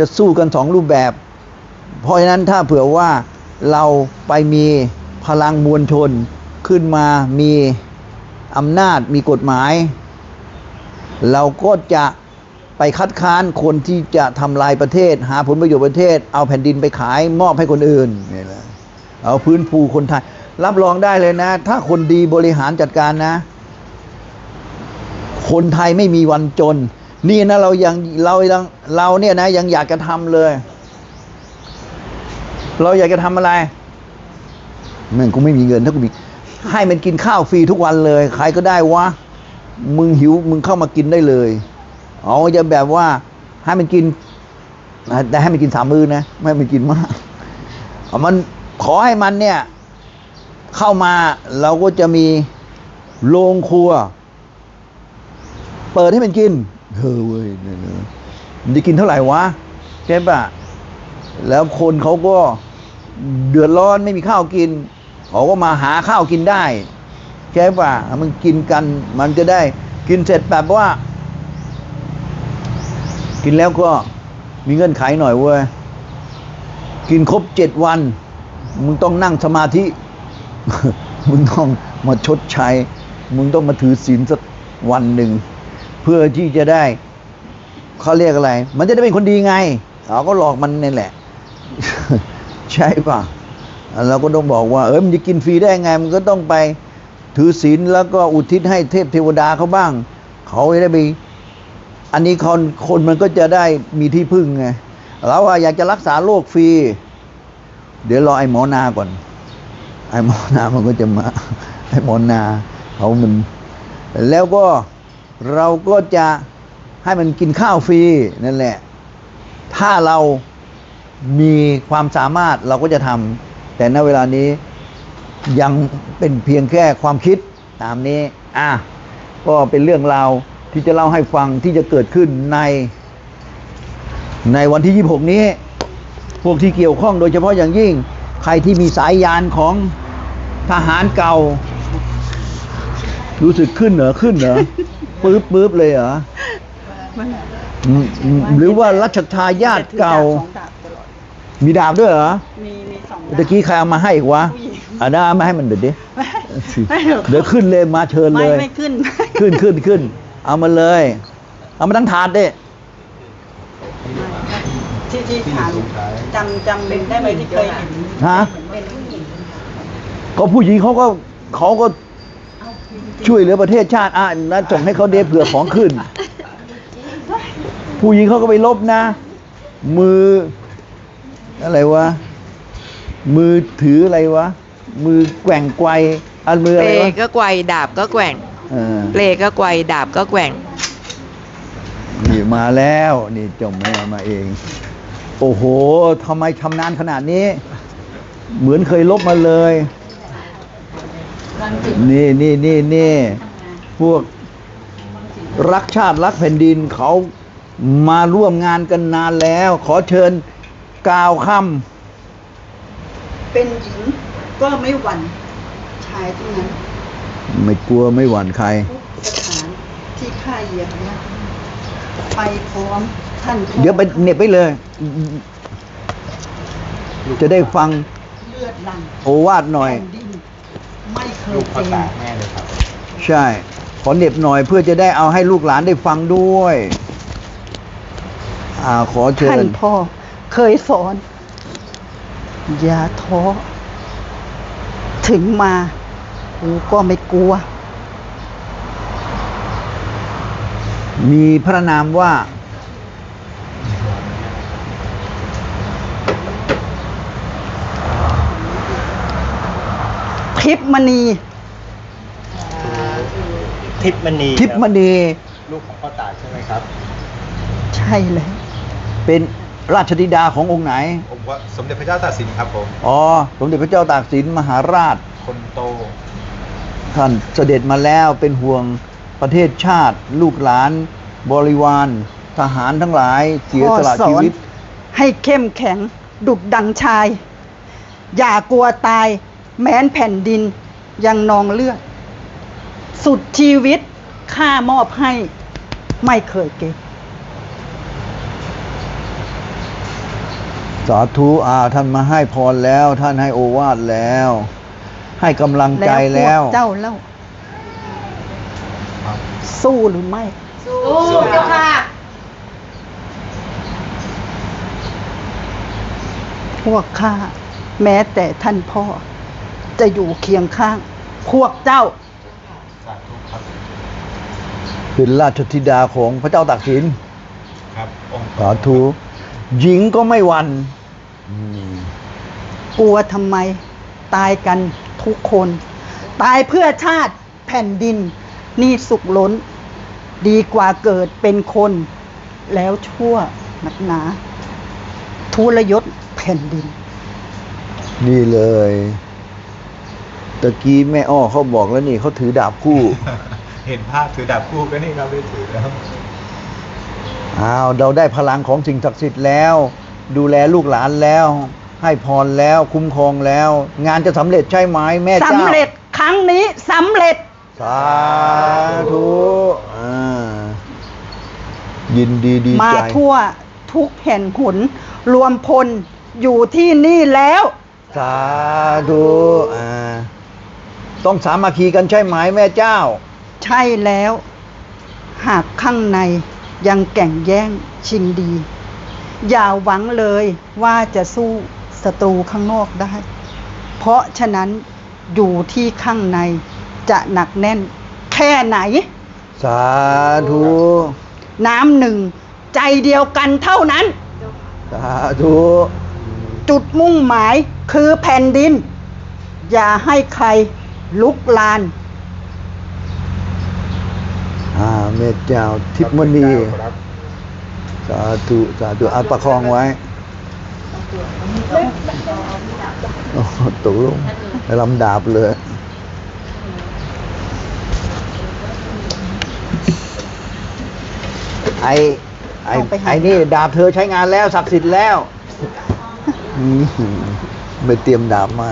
จะสู้กันสองรูปแบบ เพราะฉะนั้นถ้าเผื่อว่าเราไปมีพลังมวลชนขึ้นมามีอำนาจมีกฎหมาย เราก็จะไปคัดค้านคนที่จะทำลายประเทศ หาผลประโยชน์ประเทศ เอาแผ่นดินไปขายมอบให้คนอื่นนี่แหละเอาพื้นภูคนไทย รับรองได้เลยนะ ถ้าคนดีบริหารจัดการนะ คนไทยไม่มีวันจน นี่นะเรายังเรายังเราเนี่ยนะยังอยากจะทำเลย เราอยากจะทำอะไรมันกูไม่มีเงินถ้ากูมีให้มันกินข้าวฟรีทุกวันเลย ใครก็ได้วะ มึงหิวมึงเข้ามากินได้เลยเอาจะแบบว่าให้มันกิน แต่ให้มันกินสามมือนะไม่ให้มันกินมากเอามันขอให้มันเนี่ย เข้ามาเราก็จะมีโรงครัว เปิดให้มันกิน เออเว้ยเนี่ยนะมันจะกินเท่าไหร่วะใช่ปะแล้วคนเขาก็เดือดร้อนไม่มีข้าวกินเขาก็มาหาข้าวกินได้ใช่ปะมันกินกันมันจะได้ กินเสร็จแบบว่า กินแล้วก็มีเงื่อนไขหน่อยเว้ยกินครบเจ็ดวัน มึงต้องนั่งสมาธิ มึงต้องมาชดใช้ มึงต้องมาถือศีลสักวันหนึ่ง เพื่อที่จะได้เขาเรียกอะไร มันจะได้เป็นคนดีไงเขาก็หลอกมันนี่แหละ ใช่ปะเราก็ต้องบอกว่า เออมันจะกินฟรีได้ไง มันก็ต้องไปถือศีลแล้วก็อุทิศให้เทพเทวดาเขาบ้าง เขาจะได้ไปอันนี้คนคนมันก็จะได้มีที่พึ่งไงเราอะอยากจะรักษาโรคฟรี เดี๋ยวรอไอ้หมอนาก่อน ไอ้หมอนามันก็จะมา ไอ้หมอนาเขามัน แล้วก็ เราก็จะให้มันกินข้าวฟรีนั่นแหละ ถ้าเรามีความสามารถเราก็จะทำแต่ณเวลานี้ยังเป็นเพียงแค่ความคิดตามนี้ อะ ก็เป็นเรื่องราวที่จะเล่าให้ฟังที่จะเกิดขึ้นใน ในวันที่ 26 นี้ พวกที่เกี่ยวข้องโดยเฉพาะอย่างยิ่ง ใครที่มีสายยานของทหารเก่า รู้สึกขึ้นเหรอขึ้นเหรอ ปื๊บปื๊บเลยเหรออืมอืมหรือว่ารัชทายาทเก่าสองดาบตลอดมีดาบด้วยเหรอมีมีสองดาบ ตะกี้ใครเอามาให้อีกวะผู้หญิง อะได้เอามาให้มันเด็ดดิ ไม่ไม่หรอกเดี๋ยวขึ้นเลยมาเชิญไม่เลยไม่ขึ้น ขึ้นขึ้นขึ้น เอามาเลย เอามาทั้งถาดดิ ที่ที่ผ่านจำจำเป็นได้ไหมที่เคยเห็นฮะ เป็นผู้หญิงก็ผู้หญิงเขาก็เขาก็ ช่วยเหลือประเทศชาติอะนะส่งให้เขาเดฟเผื่อของขึ้น ผู้หญิงเขาก็ไปลบนะ มือ อะไรวะ มือถืออะไรวะ มือแกว่งไกวอันมือเปอะไรลวะก็ไกวดาบก็แกว่งเออเปลก็ไกวดาบก็แกว่ง นี่มาแล้ว นี่เจ้าแม่มาเอง โอ้โหทำไมชำนาญขนาดนี้ เหมือนเคยลบมาเลย นี่นี่นี่นี่พวกรักชาติรักแผ่นดินเขามาร่วมงานกันนานแล้ว ขอเชิญกล่าวคเป็นหญิงก็ไม่หวั่นชายทั้งนั้นำไม่กลัวไม่หวั่นใครทุกสถานที่ข้าเหยียบนะไปพร้อมท่านพ่อเดี๋ยวไปเหน็บไปเลย จะได้ฟังเลือดหลั่งโอวาทหน่อย แผ่นดิน ไม่เคยลูกเจพ่ออตาแม่เลยครับ ใช่ ขอเหน็บหน่อยเพื่อจะได้เอาให้ลูกหลานได้ฟังด้วยอ่าขอเชิท่านญพ่อเคยสอน อย่าท้อ ถึงมากูก็ไม่กลัว มีพระนามว่า ทิพมณีทิพมณีทิพมณีลูกของพ่อตาใช่ไหมครับ ใช่เลย เป็นราชธิดาขององค์ไหน ผมว่าสมเด็จพระเจ้าตากสินครับผม อ๋อ สมเด็จพระเจ้าตากสินมหาราช คนโต ท่านเสด็จมาแล้วเป็นห่วงประเทศชาติ ลูกหลาน บริวาร ทหารทั้งหลาย เสียสละพ่อชีวิต ให้เข้มแข็ง ดุดดังชาย อย่ากลัวตาย แม้นแผ่นดินยังนองเลือด สุดชีวิตข้ามอบให้ไม่เคยเก็บสาธุอาท่านมาให้พรแล้ว ท่านให้โอวาทแล้ว ให้กำลังใจพแล้วกเจ้าเล่า สู้หรือไม่ สู้เจ้าค่ะ พวกข้าแม้แต่ท่านพ่อ จะอยู่เคียงข้าง พวกเจ้าสาธุครับเป็นราชธิดาของพระเจ้าตากสินครับองค์สาธุหญิงก็ไม่หวันอืมกลัวทำไม ตายกันทุกคน ตายเพื่อชาติแผ่นดิน นี่สุขล้น ดีกว่าเกิดเป็นคน แล้วชั่วหนักหนา ทุรยศแผ่นดิน นี่เลย ตะกี้แม่อ้อเขาบอกแล้วนี่เขาถือดาบคู่ เห็นภาพถือดาบคู่ก็นี่ครับไม่ถือแล้วอ้าวเราได้พลังของสิ่งศักดิ์สิทธิ์แล้ว ดูแลลูกหลานแล้ว ให้พรแล้วคุ้มครองแล้ว งานจะสำเร็จใช่ไหมแม่เจ้าสำเร็จครั้งนี้สำเร็จ สาธุอ่ายินดีดีมาใจทั่วทุกแห่งหนรวมพลอยู่ที่นี่แล้ว สาธุอ่า ต้องสามัคคีกันใช่ไหมแม่เจ้า ใช่แล้ว หากข้างในยังแก่งแย่งชิงดี อย่าหวังเลยว่าจะสู้ศัตรูข้างนอกได้ เพราะฉะนั้นอยู่ที่ข้างในจะหนักแน่นแค่ไหน สาธุ น้ำหนึ่งใจเดียวกันเท่านั้น สาธุ จุดมุ่งหมายคือแผ่นดิน อย่าให้ใคร ลุกลาน อ่าแม่เจ้าทิพมณีครับสาธุสาธุอาประคองไว้โอ้โหตกลงลำดาบเลย ไอ้ไอ้เอาไปหาไอ้นี่ดาบเธอใช้งานแล้วศักดิ์สิทธิ์แล้วอืม ไม่เตรียมดาบมา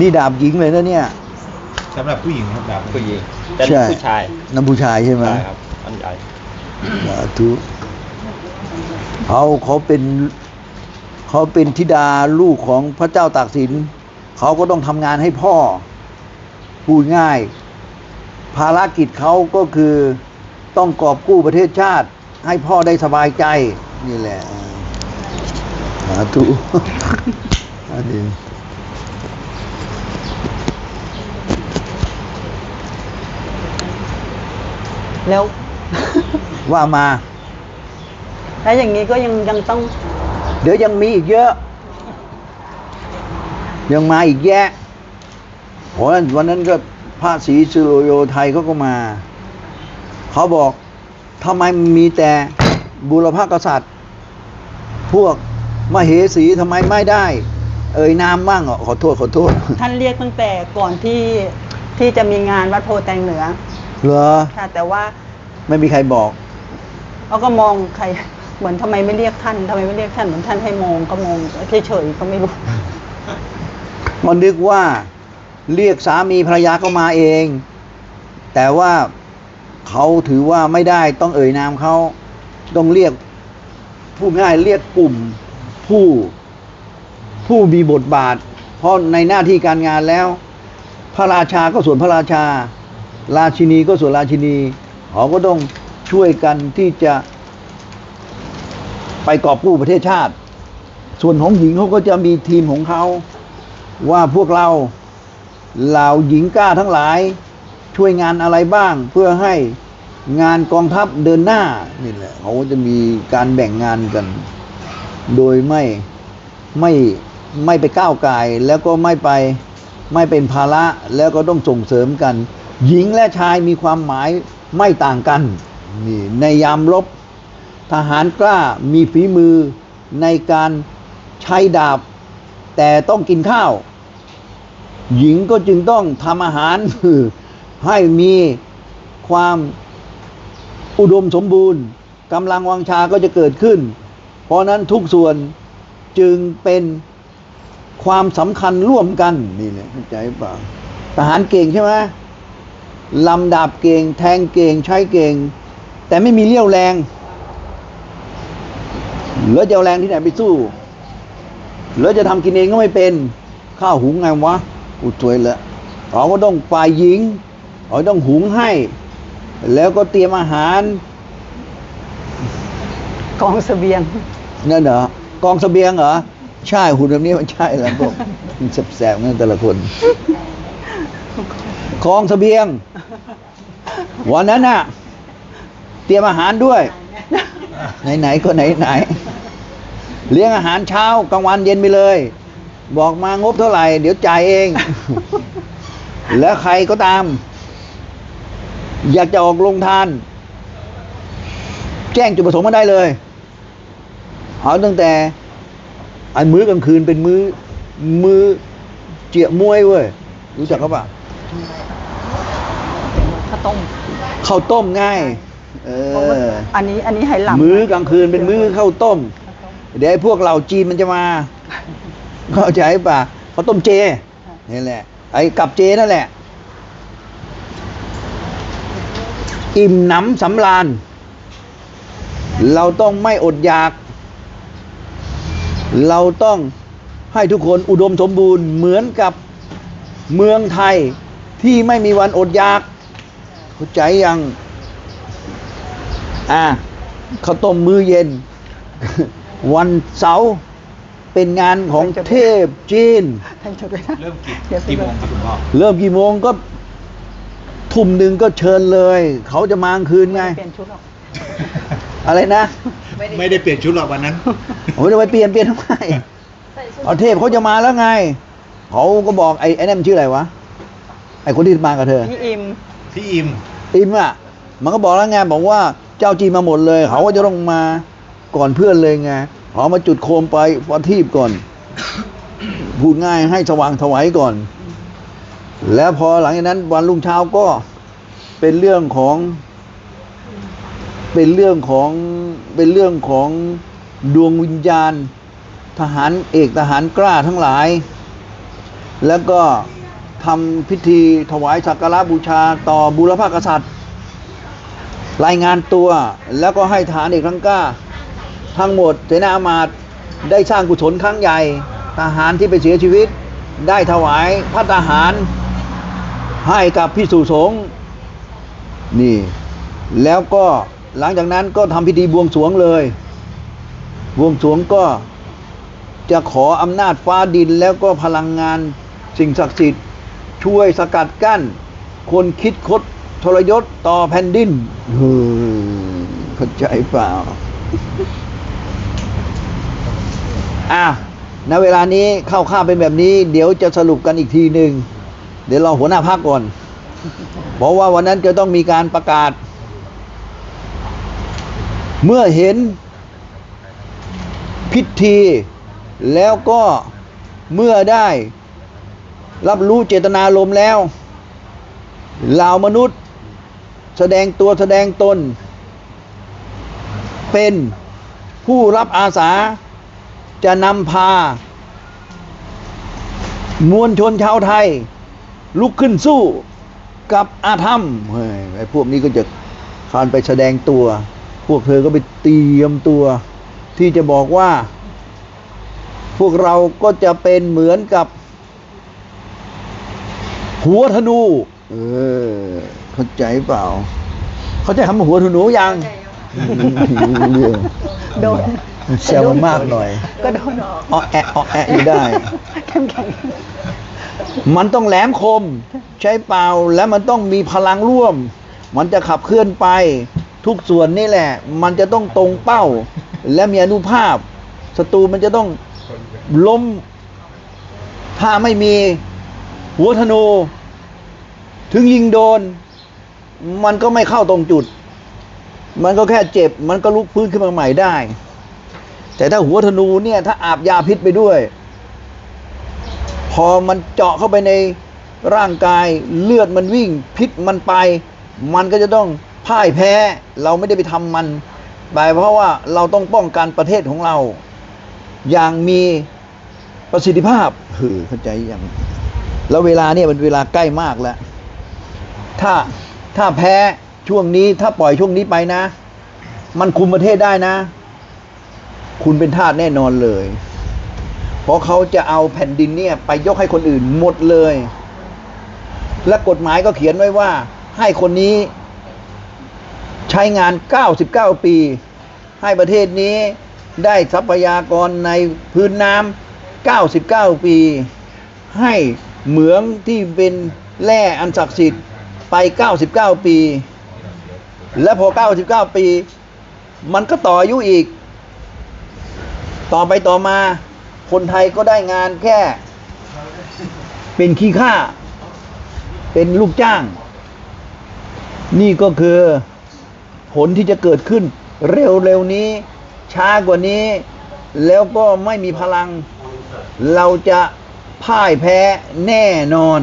นี่ดาบหญิงเลยนะเนี่ย สำหรับผู้หญิงครับดาบผู้หญิงเป็นใช่ ผู้ชายน้ำผู้ชายใช่ไหม ใช่ครับอันใหญ่สาธุเขาเขาเป็นเขาเป็นธิดาลูกของพระเจ้าตากสิน เขาก็ต้องทำงานให้พ่อ พูดง่าย ภารกิจเขาก็คือต้องกอบกู้ประเทศชาติ ให้พ่อได้สบายใจ นี่แหละสาธุ อันนี้แล้ว ว่ามา แล้วอย่างนี้ก็ยังยังต้อง เดี๋ยวยังมีอีกเยอะ ยังมาอีกแยะเพราะฉะนั้นวันนั้นก็พระศรีสุโรโยไทยเขาก็มา เขาบอกทำไมมีแต่บุรพกษัตริย์ พวกมเหสีทำไมไม่ได้ เอ่ยนามบ้างเหรอขอโทษขอโทษท่านเรียกตั้งแต่ก่อนที่ที่จะมีงานวัดโพแตงเหนือเหรอค่ะแต่ว่าไม่มีใครบอกเราก็มองใครเหมือนทำไมไม่เรียกท่านทำไมไม่เรียกท่านเหมือนท่านให้มองก็มองเฉยๆก็ไม่รู้มันนึกว่าเรียกสามีภรรยาเข้ามาเอง แต่ว่าเขาถือว่าไม่ได้ต้องเอ่ยนามเขาต้องเรียกผู้ง่ายเรียกกลุ่มผู้ ผู้มีบทบาท เพราะในหน้าที่การงานแล้ว พระราชาก็ส่วนพระราชา ราชินีก็ส่วนราชินีเขาก็ต้องช่วยกันที่จะไปกอบกู้ประเทศชาติ ส่วนของหญิงเขาก็จะมีทีมของเขาว่าพวกเราเหล่าหญิงกล้าทั้งหลายช่วยงานอะไรบ้างเพื่อให้งานกองทัพเดินหน้านี่แหละเขาก็จะมีการแบ่งงานกัน โดยไม่ไม่ ไม่ไปก้าวไก่แล้วก็ไม่ไปไม่เป็นภาระแล้วก็ต้องส่งเสริมกัน หญิงและชายมีความหมายไม่ต่างกันนี่ในยามรบ ทหารกล้ามีฝีมือในการใช้ดาบ แต่ต้องกินข้าว หญิงก็จึงต้องทำอาหาร ให้มีความอุดมสมบูรณ์กำลังวังชาก็จะเกิดขึ้น เพราะนั้นทุกส่วนจึงเป็น ความสำคัญร่วมกันนี่แหละเข้าใจเปล่าทหารเก่งใช่ไหมลำดาบเก่ง แทงเก่งใช้เก่ง แต่ไม่มีเลี้ยวแรงแล้วจะเอาแรงที่ไหนไปสู้แล้วจะทำกินเองก็ไม่เป็น ข้าวหุงไงวะกูสวยละเขาก็ต้องฝ่ายหญิงเขาต้องหุงให้ แล้วก็เตรียมอาหารกองเสบียงนั่นเหรอกองเสบียงเหรอ ใช่หุ่นแบบนี้มันใช่แล้วพวกมันแสบๆนั่นแต่ละคนกองเสบียง วันนั้นน่ะ เตรียมอาหารด้วย ไหนๆก็ไหนๆเลี้ยงอาหารเช้ากลางวันเย็นไปเลย บอกมางบเท่าไหร่ เดี๋ยวจ่ายเอง แล้วใครก็ตาม อยากจะออกลงทาน แจ้งจุดประสงค์มาได้เลย เอาตั้งแต่ ไอ้มื้อกลางคืนเป็นมื้อมื้อเจียมวยเว้ยรู้จักเขาปะข้าวต้มข้าวต้มง่ายเอเพราะว่าออันนี้อันนี้ไหหลำมื้อกลางคืนเป็นมื้อข้าวต้ม เดี๋ยวไอ้พวกเหล่าจีนมันจะมาเข้าใจปะข้าวต้มเจนี่แหละ ไอ้กับเจนั่นแหละ อิ่มหนำสำราญเราต้องไม่อดอยาก เราต้องให้ทุกคนอุดมสมบูรณ์เหมือนกับเมืองไทยที่ไม่มีวันอดอยากเข้าใจยังอะข้าวต้มมื้อเย็น วันเสาร์เป็นงานของเทพจีนให้จดไว้นะเริ่มกี่เดี๋ยวกี่โมงครับคุณพ่อเริ่มกี่โมงก็ทุ่มหนึ่งก็เชิญเลย เขาจะมากลางคืนไง เปลี่ยนชุดหรอกอะไรนะ ไม่ได้เปลี่ยนชุดหรอกวันนั้นผมจะไปเปลี่ยนเปลี่ยนทำไมเอาเทพเขาจะมาแล้วไงเขาก็บอกไอ้ไอ้นั่นมันชื่ออะไรวะไอ้คนที่มากับเธอ พี่อิมพี่อิมอิมอะ มันก็บอกแล้วไงบอกว่าเจ้าจีนมาหมดเลย เขาก็จะต้องมาก่อนเพื่อนเลยไงเขามาจุดโคมไปประทีปก่อน พูดง่ายให้สว่างถวายก่อน แล้วพอหลังจากนั้นวันรุ่งเช้าก็เป็นเรื่องของ เป็นเรื่องของเป็นเรื่องของดวงวิญญาณ ทหารเอกทหารกล้าทั้งหลาย แล้วก็ทำพิธีถวายสักการะบูชาต่อบุรพกษัตริย์ รายงานตัวแล้วก็ให้ฐานเอกทั้งกล้า ทั้งหมดเสนาอามาตย์ได้สร้างกุศลครั้งใหญ่ ทหารที่ไปเสียชีวิต ได้ถวายพระทหารให้กับพิสุสงฆ์นี่ แล้วก็ หลังจากนั้นก็ทำพิธีบวงสรวงเลย บวงสรวงก็จะขออำนาจฟ้าดินแล้วก็พลังงานสิ่งศักดิ์สิทธิ์ช่วยสกัดกั้น คนคิดคดทรยศต่อแผ่นดินเฮ้ยเข้าใจเปล่า อะณเวลานี้เข้าข้าเป็นแบบนี้ เดี๋ยวจะสรุปกันอีกทีหนึ่ง เดี๋ยวรอหัวหน้าพักก่อนเพราะว่าวันนั้นจะต้องมีการประกาศ เมื่อเห็นพิธีแล้วก็เมื่อได้รับรู้เจตนารมณ์แล้วเหล่ามนุษย์แสดงตัวแสดงตน เป็นผู้รับอาสาจะนำพา มวลชนชาวไทย ลุกขึ้นสู้กับอาธรรมเฮ้ยไอ้พวกนี้ก็จะคานไปแสดงตัว พวกเธอก็ไปเตรียมตัว ที่จะบอกว่า พวกเราก็จะเป็นเหมือนกับ หัวธนู เออ เข้าใจเปล่า เข้าใจคำว่าหัวธนูยังไม่รู้เรื่องโดนแซวมันมากหน่อย ก็โดนอ้อแอะอ้อแอะอยู่ได้เข้มแข็งมันต้องแหลมคม ใช้เปล่าแล้วมันต้องมีพลังร่วม มันจะขับเคลื่อนไป ทุกส่วนนี่แหละ มันจะต้องตรงเป้า และมีอนุภาพศัตรูมันจะต้องล้ม ถ้าไม่มีหัวธนู ถึงยิงโดน มันก็ไม่เข้าตรงจุด มันก็แค่เจ็บ มันก็ลุกฟื้นขึ้นมาใหม่ได้ แต่ถ้าหัวธนูเนี่ย ถ้าอาบยาพิษไปด้วย พอมันเจาะเข้าไปในร่างกายเลือดมันวิ่ง พิษมันไป มันก็จะต้อง พ่ายแพ้เราไม่ได้ไปทำมันไปเพราะว่าเราต้องป้องกันประเทศของเรา อย่างมีประสิทธิภาพเฮ้เข้าใจยังแล้วเวลาเนี่ยมันเวลาใกล้มากแล้ว ถ้าถ้าแพ้ช่วงนี้ถ้าปล่อยช่วงนี้ไปนะ มันคุมประเทศได้นะ คุณเป็นทาสแน่นอนเลย เพราะเขาจะเอาแผ่นดินเนี่ย ไปยกให้คนอื่นหมดเลย และกฎหมายก็เขียนไว้ว่า ให้คนนี้ ใช้งาน 99 ปี ให้ประเทศนี้ได้ทรัพยากรในพื้นน้ำ 99 ปี ให้เหมืองที่เป็นแร่อันศักดิ์สิทธิ์ไป 99 ปี และพอ 99 ปี มันก็ต่ออายุอีก ต่อไปต่อมา คนไทยก็ได้งานแค่ เป็นขี้ข้า เป็นลูกจ้าง นี่ก็คือ ผลที่จะเกิดขึ้น เร็วๆนี้ ช้ากว่านี้ แล้วก็ไม่มีพลัง เราจะพ่ายแพ้แน่นอน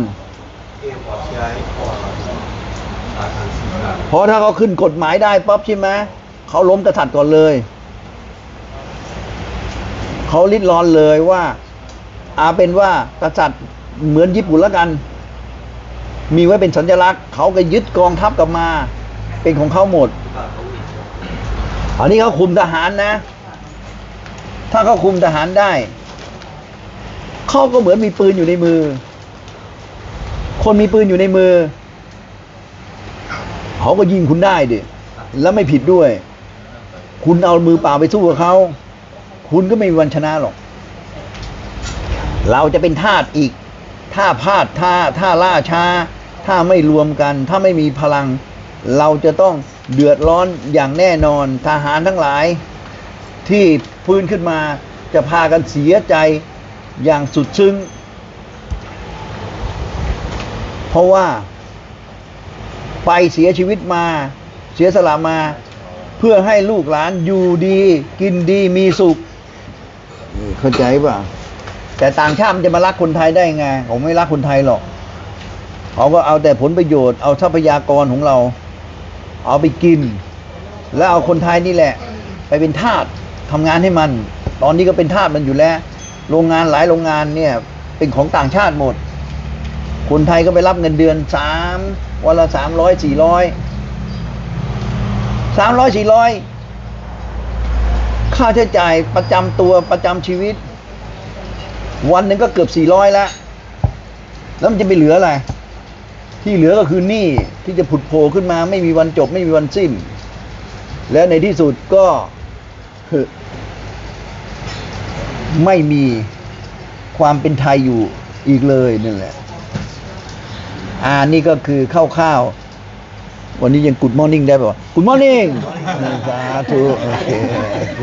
เพราะถ้าเขาขึ้นกฎหมายได้ปั๊บใช่ไหมเขาล้มกษัตริย์ก่อนเลยเขาลิดรอนเลยว่า อาเป็นว่ากษัตริย์เหมือนญี่ปุ่นแล้วกัน มีไว้เป็นสัญลักษณ์ เขาก็ยึดกองทัพกลับมา เป็นของเขาหมด อันนี้เขาคุมทหารนะ ถ้าเขาคุมทหารได้ เขาก็เหมือนมีปืนอยู่ในมือ คนมีปืนอยู่ในมือ เขาก็ยิงคุณได้ดิ แล้วไม่ผิดด้วย คุณเอามือเปล่าไปสู้กับเขา คุณก็ไม่มีวันชนะหรอก เราจะเป็นทาสอีก ถ้าพลาดท่าถ้าล่าช้า ถ้าไม่รวมกัน ถ้าไม่มีพลัง เราจะต้องเดือดร้อนอย่างแน่นอนทหารทั้งหลาย ที่ฟื้นขึ้นมาจะพากันเสียใจอย่างสุดซึ้ง เพราะว่าไปเสียชีวิตมาเสียสละมา เพื่อให้ลูกหลานอยู่ดีกินดีมีสุขนี่เข้าใจป่ะ แต่ต่างชาติมันจะมารักคนไทยได้ไงผมไม่รักคนไทยหรอกเขาก็เอาแต่ผลประโยชน์เอาทรัพยากรของเรา เอาไปกิน แล้วเอาคนไทยนี่แหละ ไปเป็นทาสทำงานให้มัน ตอนนี้ก็เป็นทาสมันอยู่แล้ว โรงงานหลายโรงงานเนี่ยเป็นของต่างชาติหมด คนไทยก็ไปรับเงินเดือนสามวันละสามร้อยสี่ร้อยสามร้อยสี่ร้อยค่าใช้จ่ายประจำตัวประจำชีวิต วันหนึ่งก็เกือบสี่ร้อยแล้ว แล้วมันจะไปเหลืออะไร ที่เหลือก็คือหนี้ ที่จะผุดโผล่ขึ้นมา ไม่มีวันจบ ไม่มีวันสิ้น และในที่สุดก็ไม่มีความเป็นไทยอยู่อีกเลยนั่นแหละอ่านี่ก็คือคร่าวๆวันนี้ยังกุดมอร์นิ่งได้ป่ะกุดมอร์นิ่งสาธุโอเคโอเค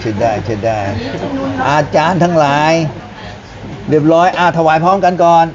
ใช่ได้ใช่ได้ อาจารย์ทั้งหลาย เรียบร้อยอาถวายพร้อมกันก่อน